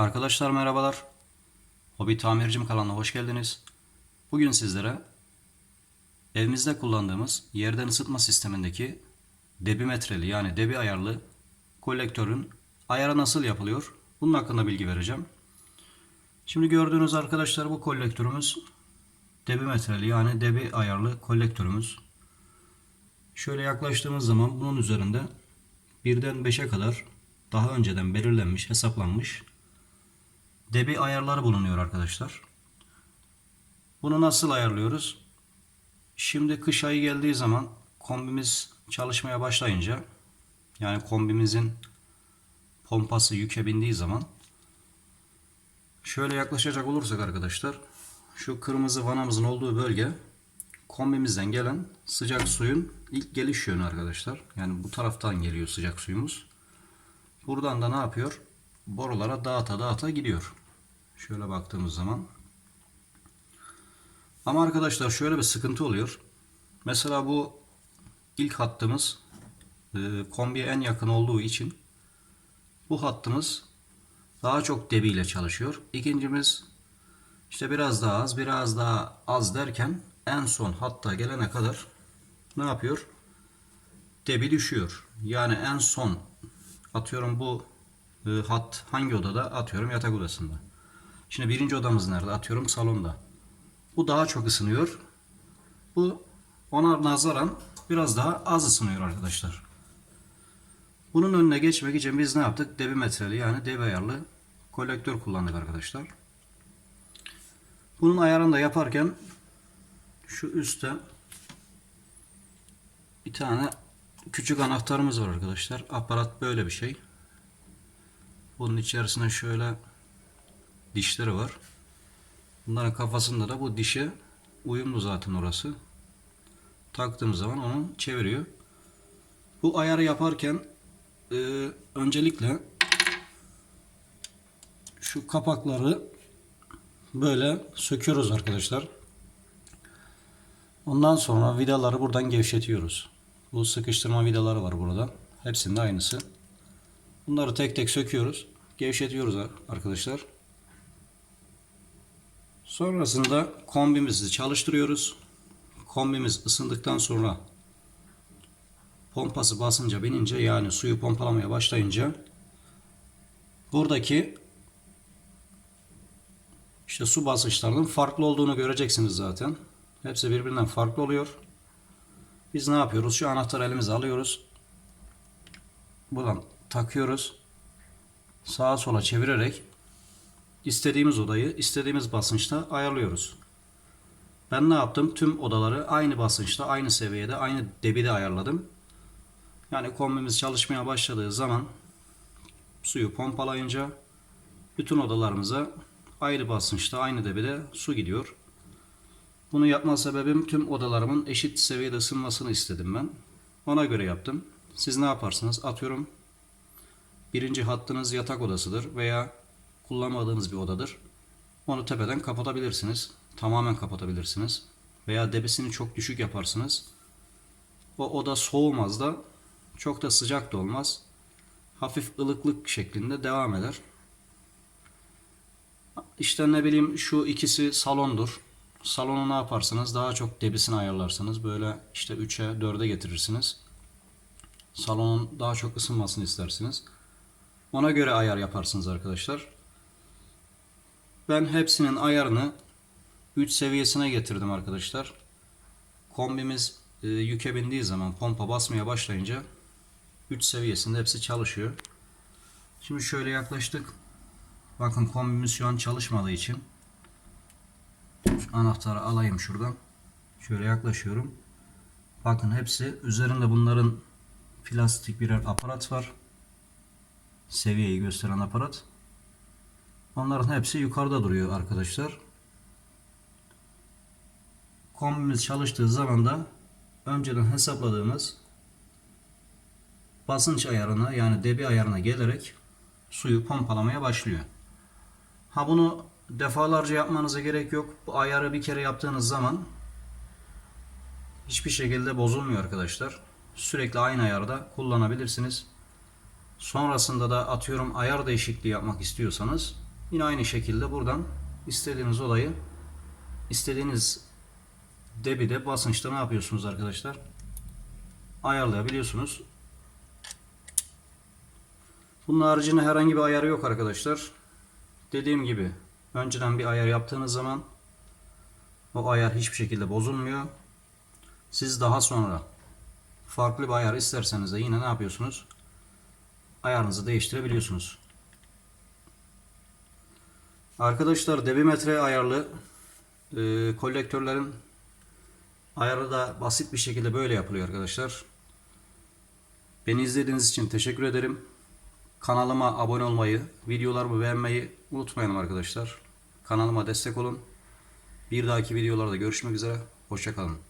Arkadaşlar merhabalar. Hobi Tamircim kanalına hoş geldiniz. Bugün sizlere evimizde kullandığımız yerden ısıtma sistemindeki debimetreli yani debi ayarlı kolektörün ayarı nasıl yapılıyor? Bunun hakkında bilgi vereceğim. Şimdi gördüğünüz arkadaşlar bu kolektörümüz debimetreli yani debi ayarlı kolektörümüz. Şöyle yaklaştığımız zaman bunun üzerinde birden 5'e kadar daha önceden belirlenmiş, hesaplanmış debi ayarları bulunuyor arkadaşlar. Bunu nasıl ayarlıyoruz? Şimdi kış ayı geldiği zaman kombimiz çalışmaya başlayınca yani kombimizin pompası yüke bindiği zaman şöyle yaklaşacak olursak arkadaşlar şu kırmızı vanamızın olduğu bölge kombimizden gelen sıcak suyun ilk geliş yönü arkadaşlar. Yani bu taraftan geliyor sıcak suyumuz. Buradan da ne yapıyor? Borulara dağıta dağıta gidiyor. Şöyle baktığımız zaman. Ama arkadaşlar şöyle bir sıkıntı oluyor. Mesela bu ilk hattımız e, kombiye en yakın olduğu için bu hattımız daha çok debiyle çalışıyor. İkincimiz işte biraz daha az biraz daha az derken en son hatta gelene kadar ne yapıyor? Debi düşüyor. Yani en son atıyorum bu e, hat hangi odada? Atıyorum yatak odasında. Şimdi birinci odamız nerede? Atıyorum salonda. Bu daha çok ısınıyor. Bu ona nazaran biraz daha az ısınıyor arkadaşlar. Bunun önüne geçmek için biz ne yaptık? Debi metreli yani debi ayarlı kolektör kullandık arkadaşlar. Bunun ayarını da yaparken şu üstte bir tane küçük anahtarımız var arkadaşlar. Aparat böyle bir şey. Bunun içerisine şöyle dişleri var. Bunların kafasında da bu dişe uyumlu zaten orası. Taktığım zaman onu çeviriyor. Bu ayarı yaparken e, öncelikle şu kapakları böyle söküyoruz arkadaşlar. Ondan sonra vidaları buradan gevşetiyoruz. Bu sıkıştırma vidaları var burada. Hepsinde aynısı. Bunları tek tek söküyoruz. Gevşetiyoruz arkadaşlar. Sonrasında kombimizi çalıştırıyoruz. Kombimiz ısındıktan sonra pompası basınca binince yani suyu pompalamaya başlayınca buradaki işte su basınçlarının farklı olduğunu göreceksiniz zaten. Hepsi birbirinden farklı oluyor. Biz ne yapıyoruz? Şu anahtarı elimize alıyoruz. Buradan takıyoruz. Sağa sola çevirerek istediğimiz odayı istediğimiz basınçta ayarlıyoruz. Ben ne yaptım? Tüm odaları aynı basınçta, aynı seviyede, aynı debide ayarladım. Yani kombimiz çalışmaya başladığı zaman suyu pompalayınca bütün odalarımıza ayrı basınçta, aynı debide su gidiyor. Bunu yapma sebebim tüm odalarımın eşit seviyede ısınmasını istedim ben. Ona göre yaptım. Siz ne yaparsınız? Atıyorum birinci hattınız yatak odasıdır veya kullanmadığınız bir odadır. Onu tepeden kapatabilirsiniz. Tamamen kapatabilirsiniz. Veya debisini çok düşük yaparsınız. O oda soğumaz da çok da sıcak da olmaz. Hafif ılıklık şeklinde devam eder. İşte ne bileyim şu ikisi salondur. Salonu ne yaparsınız? Daha çok debisini ayarlarsınız. Böyle işte 3'e 4'e getirirsiniz. Salonun daha çok ısınmasını istersiniz. Ona göre ayar yaparsınız arkadaşlar. Ben hepsinin ayarını 3 seviyesine getirdim arkadaşlar. Kombimiz e, yüke bindiği zaman pompa basmaya başlayınca 3 seviyesinde hepsi çalışıyor. Şimdi şöyle yaklaştık. Bakın kombimiz şu an çalışmadığı için şu anahtarı alayım şuradan. Şöyle yaklaşıyorum. Bakın hepsi üzerinde bunların plastik birer aparat var. Seviyeyi gösteren aparat. Onların hepsi yukarıda duruyor arkadaşlar. Kombimiz çalıştığı zaman da önceden hesapladığımız basınç ayarına yani debi ayarına gelerek suyu pompalamaya başlıyor. Ha bunu defalarca yapmanıza gerek yok. Bu ayarı bir kere yaptığınız zaman hiçbir şekilde bozulmuyor arkadaşlar. Sürekli aynı ayarda kullanabilirsiniz. Sonrasında da atıyorum ayar değişikliği yapmak istiyorsanız Yine aynı şekilde buradan istediğiniz olayı istediğiniz debide basınçta ne yapıyorsunuz arkadaşlar? Ayarlayabiliyorsunuz. Bunun haricinde herhangi bir ayarı yok arkadaşlar. Dediğim gibi önceden bir ayar yaptığınız zaman o ayar hiçbir şekilde bozulmuyor. Siz daha sonra farklı bir ayar isterseniz de yine ne yapıyorsunuz? Ayarınızı değiştirebiliyorsunuz. Arkadaşlar debimetre ayarlı e, kolektörlerin ayarı da basit bir şekilde böyle yapılıyor arkadaşlar. Beni izlediğiniz için teşekkür ederim. Kanalıma abone olmayı, videolarımı beğenmeyi unutmayın arkadaşlar. Kanalıma destek olun. Bir dahaki videolarda görüşmek üzere. Hoşçakalın.